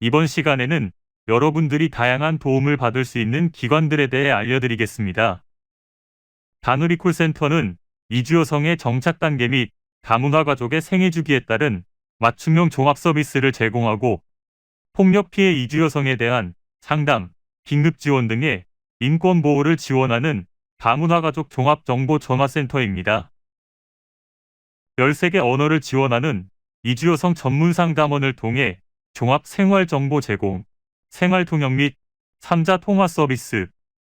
이번 시간에는 여러분들이 다양한 도움을 받을 수 있는 기관들에 대해 알려드리겠습니다. 다누리 콜센터는 이주 여성의 정착 단계 및 다문화 가족의 생애 주기에 따른 맞춤형 종합 서비스를 제공하고 폭력 피해 이주 여성에 대한 상담, 긴급 지원 등의 인권 보호를 지원하는 다문화 가족 종합 정보 전화센터입니다. 13개 언어를 지원하는 이주 여성 전문 상담원을 통해 종합 생활 정보 제공, 생활 통역 및 3자 통화 서비스,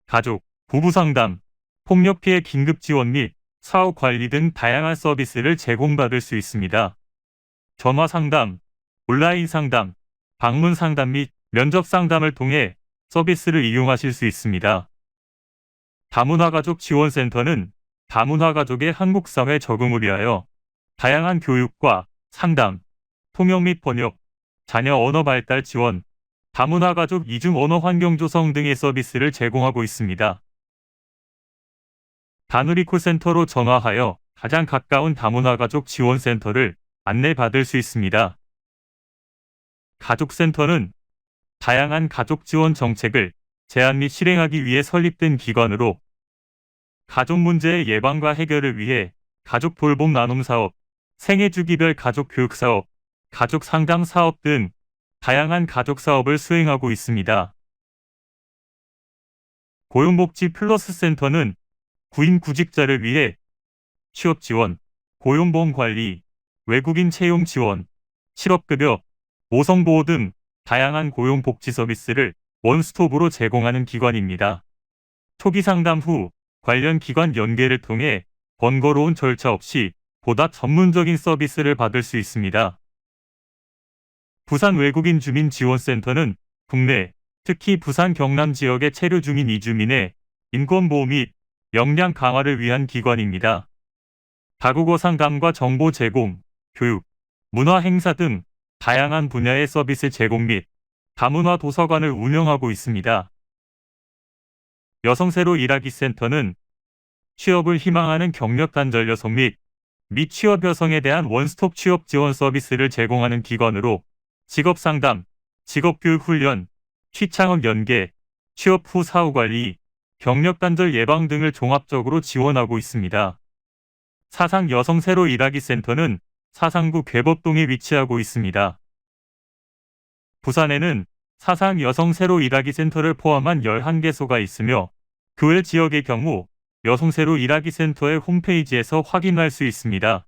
가족, 부부 상담, 폭력 피해 긴급 지원 및 사후 관리 등 다양한 서비스를 제공받을 수 있습니다. 전화 상담, 온라인 상담, 방문 상담 및 면접 상담을 통해 서비스를 이용하실 수 있습니다. 다문화 가족 지원센터는 다문화 가족의 한국 사회 적응을 위하여 다양한 교육과 상담, 통역 및 번역, 자녀 언어 발달 지원, 다문화 가족 이중 언어 환경 조성 등의 서비스를 제공하고 있습니다. 다누리 콜센터로 전화하여 가장 가까운 다문화 가족 지원센터를 안내받을 수 있습니다. 가족센터는 다양한 가족 지원 정책을 제안 및 실행하기 위해 설립된 기관으로 가족 문제의 예방과 해결을 위해 가족 돌봄 나눔 사업, 생애 주기별 가족 교육 사업, 가족 상담 사업 등 다양한 가족 사업을 수행하고 있습니다. 고용복지 플러스 센터는 구인 구직자를 위해 취업 지원, 고용보험 관리, 외국인 채용 지원, 실업급여, 모성보호 등 다양한 고용복지 서비스를 원스톱으로 제공하는 기관입니다. 초기 상담 후 관련 기관 연계를 통해 번거로운 절차 없이 보다 전문적인 서비스를 받을 수 있습니다. 부산 외국인 주민 지원센터는 국내, 특히 부산 경남 지역에 체류 중인 이주민의 인권 보호 및 역량 강화를 위한 기관입니다. 다국어 상담과 정보 제공, 교육, 문화 행사 등 다양한 분야의 서비스 제공 및 다문화 도서관을 운영하고 있습니다. 여성세로 일하기 센터는 취업을 희망하는 경력 단절 여성 및 미취업 여성에 대한 원스톱 취업 지원 서비스를 제공하는 기관으로 직업 상담, 직업 교육 훈련, 취창업 연계, 취업 후 사후 관리, 경력 단절 예방 등을 종합적으로 지원하고 있습니다. 사상 여성 세로 일하기 센터는 사상구 괴법동에 위치하고 있습니다. 부산에는 사상 여성 세로 일하기 센터를 포함한 11개소가 있으며 그외 지역의 경우 여성 세로 일하기 센터의 홈페이지에서 확인할 수 있습니다.